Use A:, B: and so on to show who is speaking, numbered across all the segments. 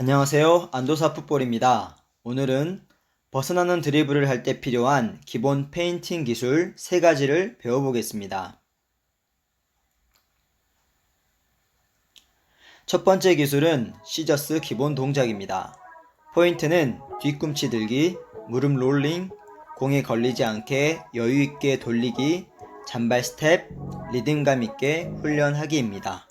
A: 안녕하세요. 안도사 풋볼입니다. 오늘은 벗어나는 드리블을 할 때 필요한 기본 페인팅 기술 세 가지를 배워보겠습니다. 첫 번째 기술은 시저스 기본 동작입니다. 포인트는 뒤꿈치 들기, 무릎 롤링, 공에 걸리지 않게 여유 있게 돌리기, 잔발 스텝, 리듬감 있게 훈련하기입니다.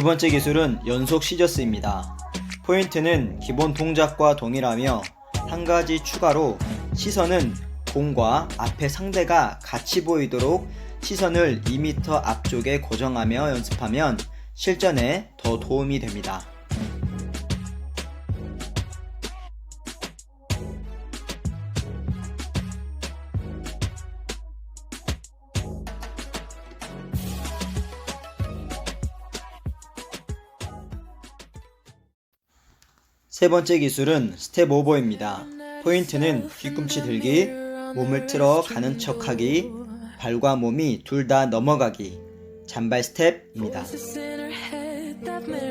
A: 두 번째 기술은 연속 시저스입니다. 포인트는 기본 동작과 동일하며 한 가지 추가로 시선은 공과 앞에 상대가 같이 보이도록 시선을 2m 앞쪽에 고정하며 연습하면 실전에 더 도움이 됩니다. 세 번째 기술은 스텝 오버입니다. 포인트는 뒤꿈치 들기, 몸을 틀어 가는 척하기, 발과 몸이 둘 다 넘어가기, 잔발 스텝입니다.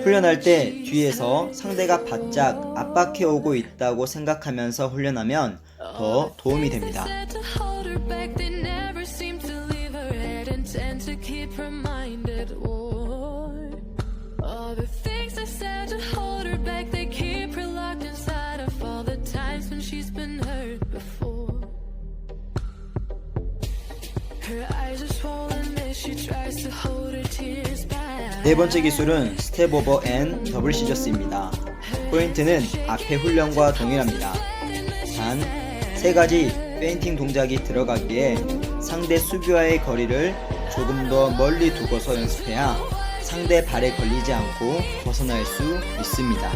A: 훈련할 때 뒤에서 상대가 바짝 압박해 오고 있다고 생각하면서 훈련하면 더 도움이 됩니다. 네 번째 기술은 스텝 오버 앤 더블 시저스입니다. 포인트는 앞에 훈련과 동일합니다. 단, 세 가지 페인팅 동작이 들어가기에 상대 수비와의 거리를 조금 더 멀리 두고서 연습해야 상대 발에 걸리지 않고 벗어날 수 있습니다.